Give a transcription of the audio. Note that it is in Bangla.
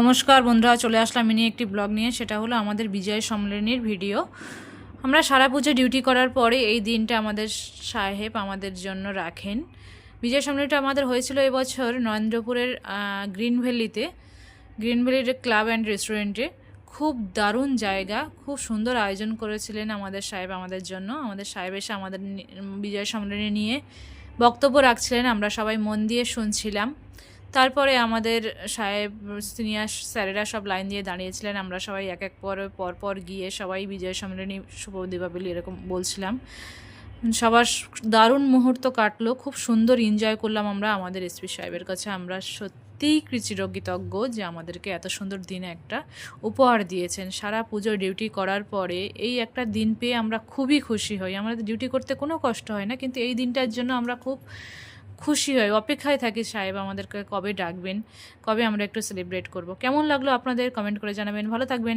নমস্কার বন্ধুরা, চলে আসলাম মিনি একটি ব্লগ নিয়ে। সেটা হলো আমাদের বিজয় সম্মেলনীর ভিডিও। আমরা সারা পুজো ডিউটি করার পরে এই দিনটা আমাদের সাহেব আমাদের জন্য রাখেন। বিজয় সম্মেলনীটা আমাদের হয়েছিল এবছর নরেন্দ্রপুরের গ্রিন ভ্যালিতে। গ্রিন ভ্যালির ক্লাব অ্যান্ড রেস্টুরেন্টে। খুব দারুণ জায়গা, খুব সুন্দর আয়োজন করেছিলেন আমাদের সাহেব আমাদের জন্য। আমাদের সাহেব এসে আমাদের বিজয় সম্মেলনী নিয়ে বক্তব্য রাখছিলেন, আমরা সবাই মন দিয়ে শুনছিলাম। তারপরে আমাদের সাহেব, সিনিয়র স্যারেরা সব লাইন দিয়ে দাঁড়িয়েছিলেন। আমরা সবাই এক এক পর পর পর গিয়ে সবাই বিজয় সম্মেলনী, শুভ দীপাবলি এরকম বলছিলাম। সবার দারুণ মুহূর্ত কাটলো, খুব সুন্দর এনজয় করলাম আমরা আমাদের এসপি সাহেবের কাছে। আমরা সত্যিই কৃতজ্ঞ যে আমাদেরকে এত সুন্দর দিন একটা উপহার দিয়েছেন। সারা পুজো ডিউটি করার পরে এই একটা দিন পেয়ে আমরা খুবই খুশি হই। আমাদের ডিউটি করতে কোনো কষ্ট হয় না, কিন্তু এই দিনটার জন্য আমরা খুব খুশি হই, অপেক্ষায় থাকি, সাহেব আমাদেরকে কবে ডাকবেন, কবে আমরা একটু সেলিব্রেট করব। কেমন লাগল আপনাদের? কমেন্ট করে জানাবেন। ভালো থাকবেন।